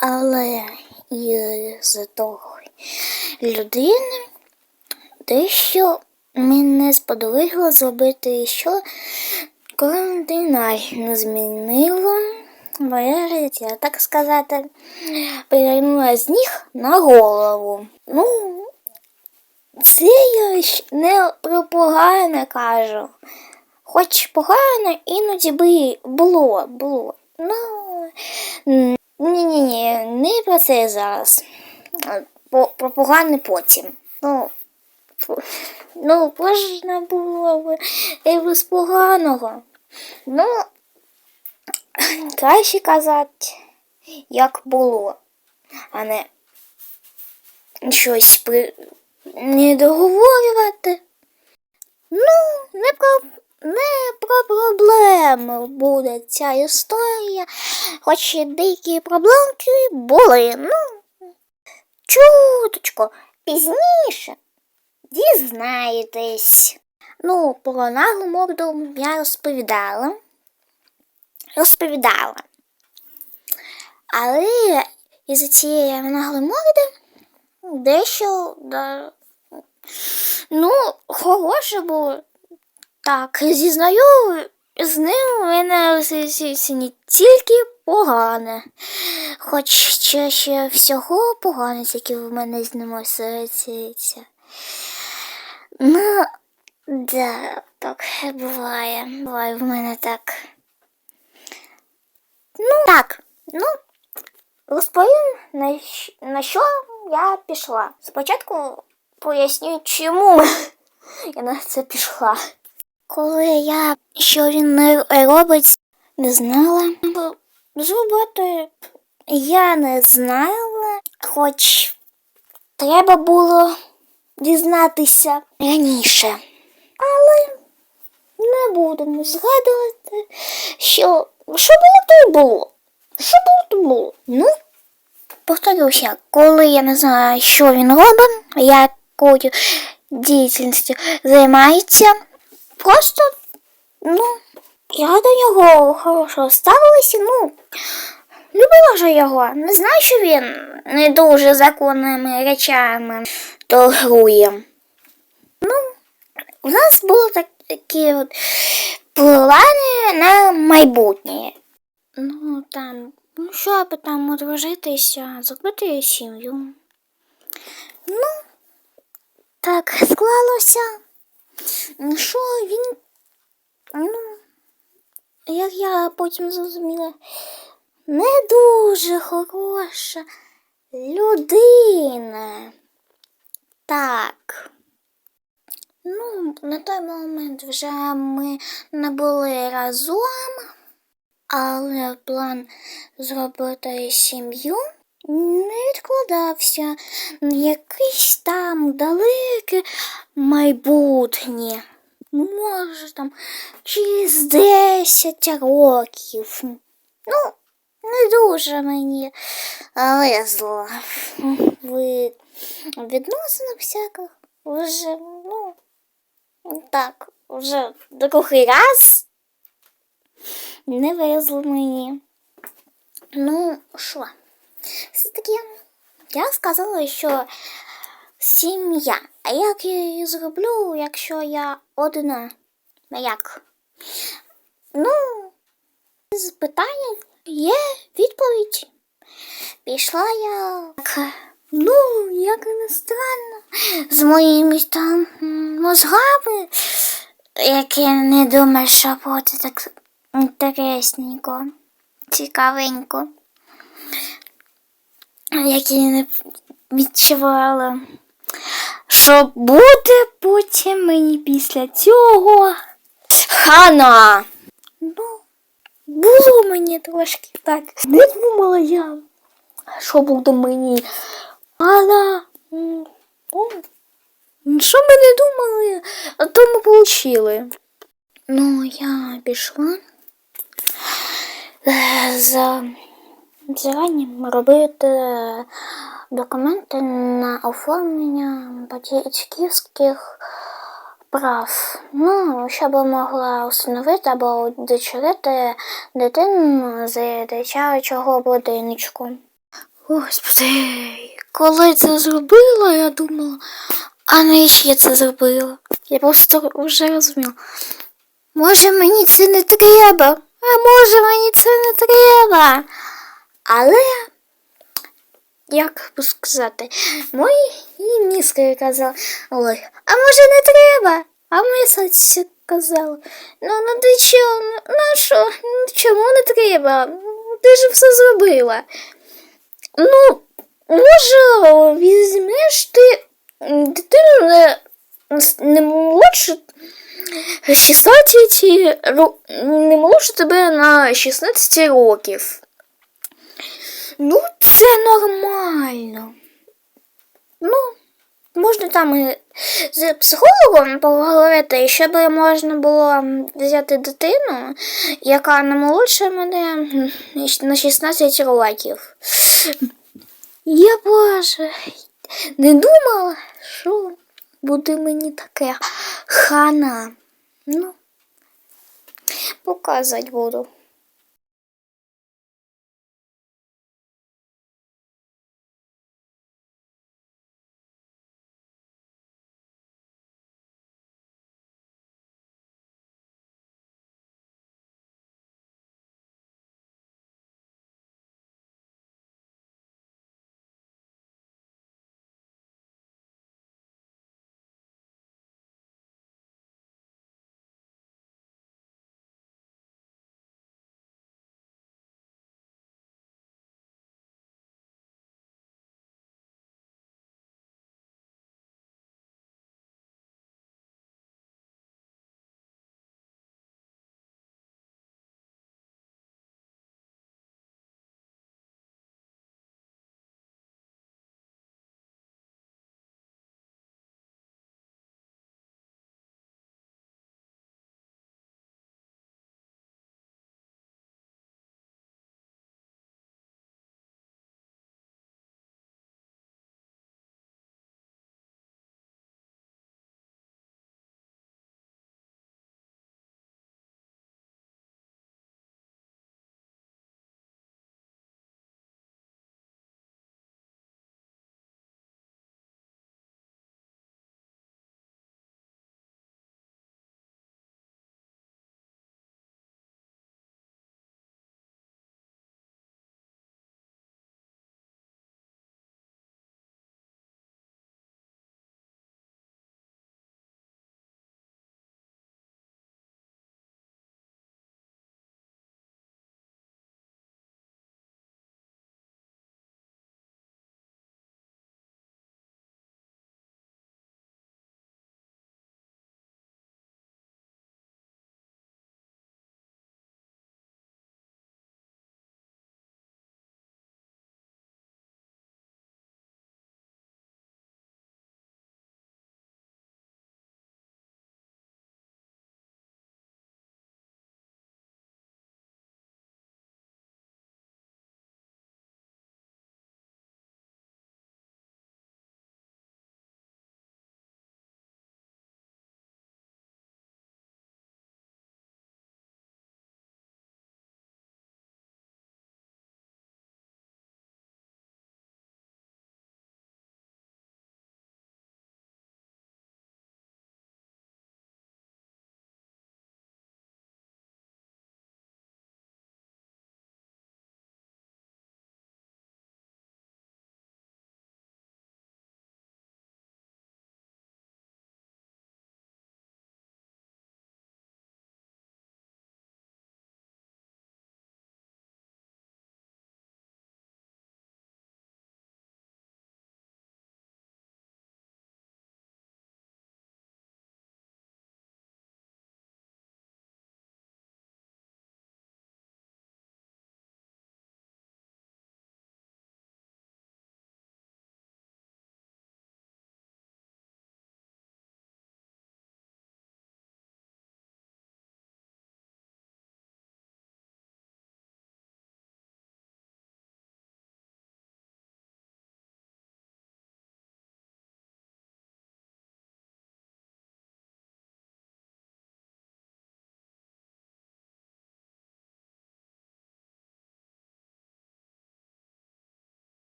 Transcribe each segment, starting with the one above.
Але із того людини дещо мені сподобалося зробити, що не змінила моє життя, так сказати, перевернула з ніг на голову. Ну, це я не про погане кажу. Хоч погано іноді би було, було. Ну, ні-ні-ні, не про це зараз. Про погане потім. Ну, ну, можна було б без поганого. Ну, краще казати, як було, а не щось при... не договорювати. Ну, не про, не про проблеми буде ця історія, хоч і деякі проблемки були. Ну, чуточко, пізніше дізнаєтесь. Ну, про наглу морду я розповідала. Розповідала. Але із цієї наглої морди дещо да, Ну, хороше було. Так, зізнаю, з ним у мене тільки погане. Хоч ще, ще всього погане, тільки в мене з ним асоціюється. Ну, да, так буває. Буває в мене так. Ну, так, ну, розповім, на, на що я пішла. Спочатку поясню, чому я на це пішла. Коли я, що він не робить, не знала. Багато я не знала, хоч треба було дізнатися раніше. Але не будемо згадувати, що, що було, то було. Що було, то було. Ну, повторюся, коли я не знаю, що він робить, якою діяльністю займається, просто, ну, я до нього хорошо ставилася, ну, любила ж його. Не знаю, що він не дуже законними речами торгує. Ну, у нас були такі от плани на майбутнє. Ну, там, ну, щоб там одружитися, зробити сім'ю. Ну, так склалося, що він, ну, як я потім зрозуміла, не дуже хороша людина. Так. Ну, на той момент вже ми не були разом, але план зробити сім'ю не відкладався на якесь там далеке майбутнє. Може, там через 10 років. Ну, не дуже мені везло в відносинах всяких. Вже, ну, так, вже другий раз не везло мені. Ну, що? Все-таки я сказала, що сім'я. А як я її зроблю, якщо я одна? А Як? Ну, з питання є відповідь. Пішла я. Так, Ну, як не странно, з моїми там мозгами, які не думаю, що буде так інтересненько, цікавенько які не відчувала, що буде потім мені після цього хана. Ну, було мені трошки так. Не думала я, що буде мені. М, ну, що ми не думали, а то ми получили. Ну, я пішла е, за зараннім робити документи на оформлення батьківських прав. Ну, щоб могла установити або удочерити дитину з дитячого будиночку. Господи, коли це зробила, я думала, а навіщо я це зробила? Я просто вже розуміла. Може мені це не треба, а може мені це не треба. Але, як би сказати, мої мізки казали, ой, а може не треба? А серце казало, ну ну ти чого, ну що, ну чому не треба? Ти ж все зробила. Ну, може, візьмеш ти дитину не, не молодше 16 ро- не молодше тебе на 16 років. Ну, це нормально. Ну, можна там і з психологом поговорити, щоб можна було взяти дитину, яка не молодша мене на 16 років. Я боже, не думала, що буде мені таке хана. Ну, показувати буду.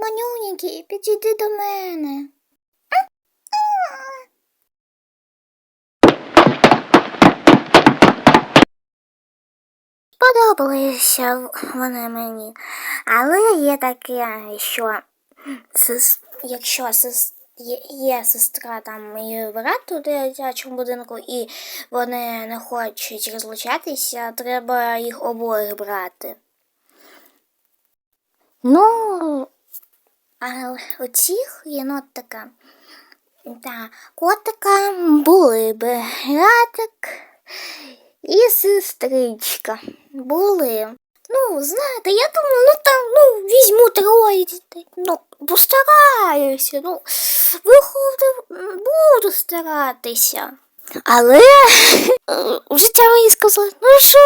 Манюненький, підійди до мене. Сподобалися вони мені. Але є таке, що сес- якщо сес- є, сестра там і брат у дитячому будинку, і вони не хочуть розлучатися, треба їх обоїх брати. Ну, а у цих єнотика та котика були би братик і сестричка. Були. Ну, знаєте, я думаю, ну там, ну, візьму троє дітей. Ну, постараюся. Ну, виходить, буду старатися. Але життя мені сказало, ну що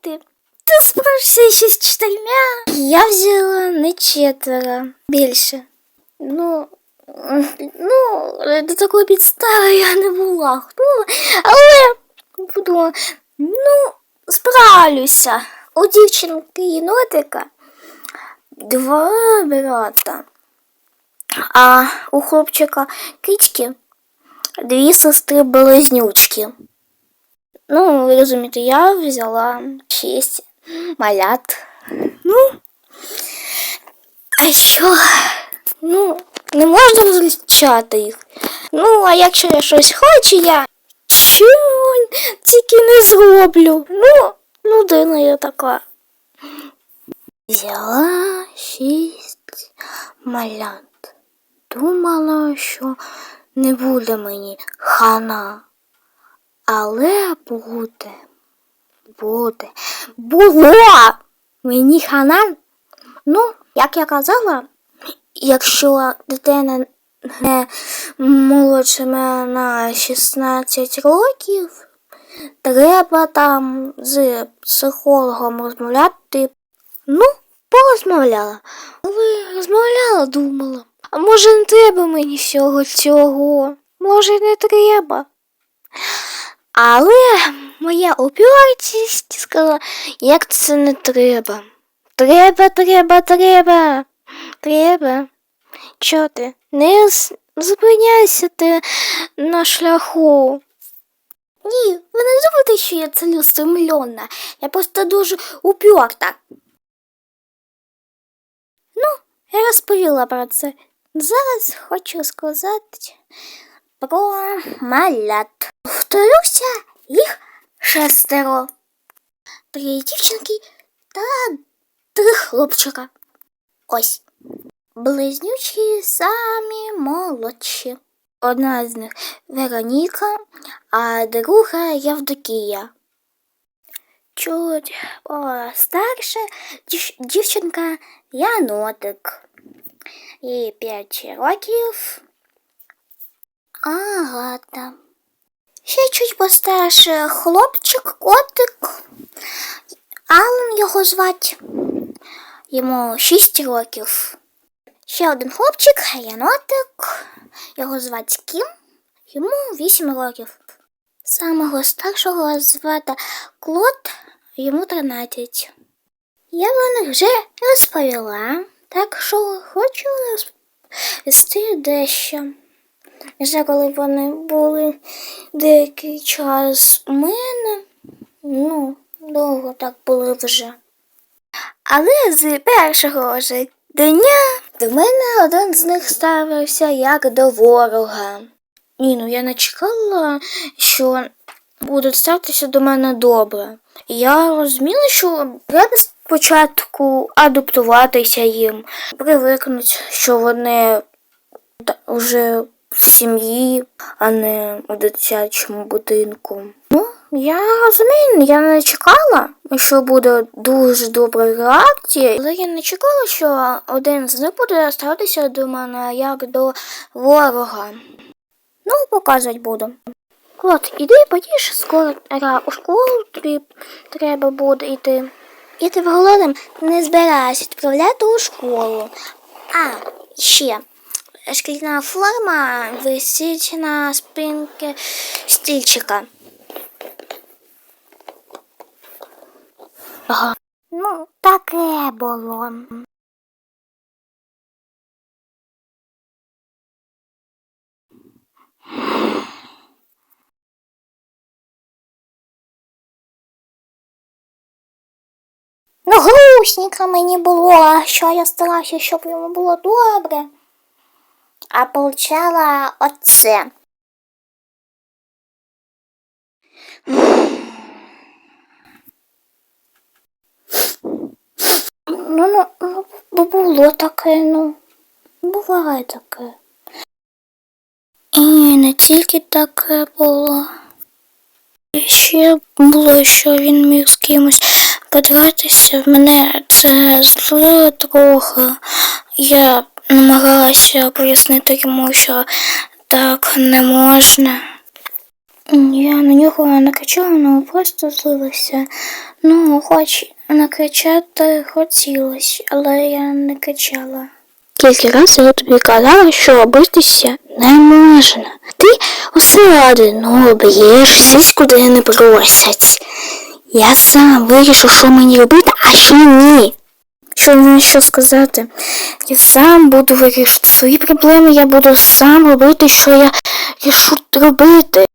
ти? Ти справишся ще з чотирма. Я взяла не четверо, більше. Ну, м, ну, до такої підстави я не була. Хто? Але подумала, ну, справлюся. У дівчинки єнотика два брата, а у хлопчика кички дві сестри близнючки. Ну, ви розумієте, я взяла шість Малят. Ну, а що? Ну, не можна розлічати їх. Ну, а якщо я щось хочу, я чого тільки не зроблю. Ну, людина я така. Взяла шість малят. Думала, що не буде мені хана. Але буде. Буде. Було мені хана. Ну, як я казала, якщо дитина не молодше на 16 років, треба там з психологом розмовляти. Ну, порозмовляла. Але розмовляла, думала. А може не треба мені всього цього? Може не треба. Але моя упертість сказала, як це не треба. Треба, треба, треба. Треба. Чого ти? Не зупиняйся ти на шляху. Ні, ви не думаєте, що я цілеустремлена. Я просто дуже уперта. Ну, я розповіла про це. Зараз хочу сказати про малят. Повторюся, їх шестеро. Три дівчинки та три хлопчика. Ось. Близнючі самі молодші. Одна з них Вероніка, а друга Явдокія. Чуть старша дів- дівчинка Янотик. Їй п'ять років. Агата. Ще чуть постарше хлопчик, котик. Алан його звать. Йому шість років. Ще один хлопчик, янотик. Його звать Кім. Йому вісім років. Самого старшого звати Клод, йому 13. Я вам вже розповіла, так що хочу розповісти дещо. Вже коли вони були деякий час у мене, ну, довго так були вже. Але з першого ж дня до мене один з них ставився як до ворога. Ні, ну я не чекала, що будуть ставитися до мене добре. Я розуміла, що треба спочатку адаптуватися їм, привикнути, що вони вже в сім'ї, а не у дитячому будинку. Ну, я розумію, я не чекала, що буде дуже добра реакція, але я не чекала, що один з них буде ставитися до мене як до ворога. Ну, показувати буду. Клод, іди поїж, скоро у школу тобі треба буде йти. Я тебе голодом не збираюся відправляти у школу. А, ще шкільна форма висить на спинці стільчика. Ага. Ну, таке було. Ну, грустненько мені було, що я старався, щоб йому було добре. А получала оце. Ну, ну, ну, було таке, ну. Буває таке. І не тільки таке було. Ще було, що він міг з кимось подивитися. Мене це злило трохи. Я намагалася пояснити йому, що так не можна. Я на нього не кричала, ну просто злилася. Ну, хоч накричати хотілося, але я не кричала. Кілька разів я тобі казала, що битися не можна. Ти усе одно б'єшся, куди не просять. Я сам вирішу, що мені робити, а що ні. Що мені що сказати? Я сам буду вирішити свої проблеми, я буду сам робити, що я рішу робити.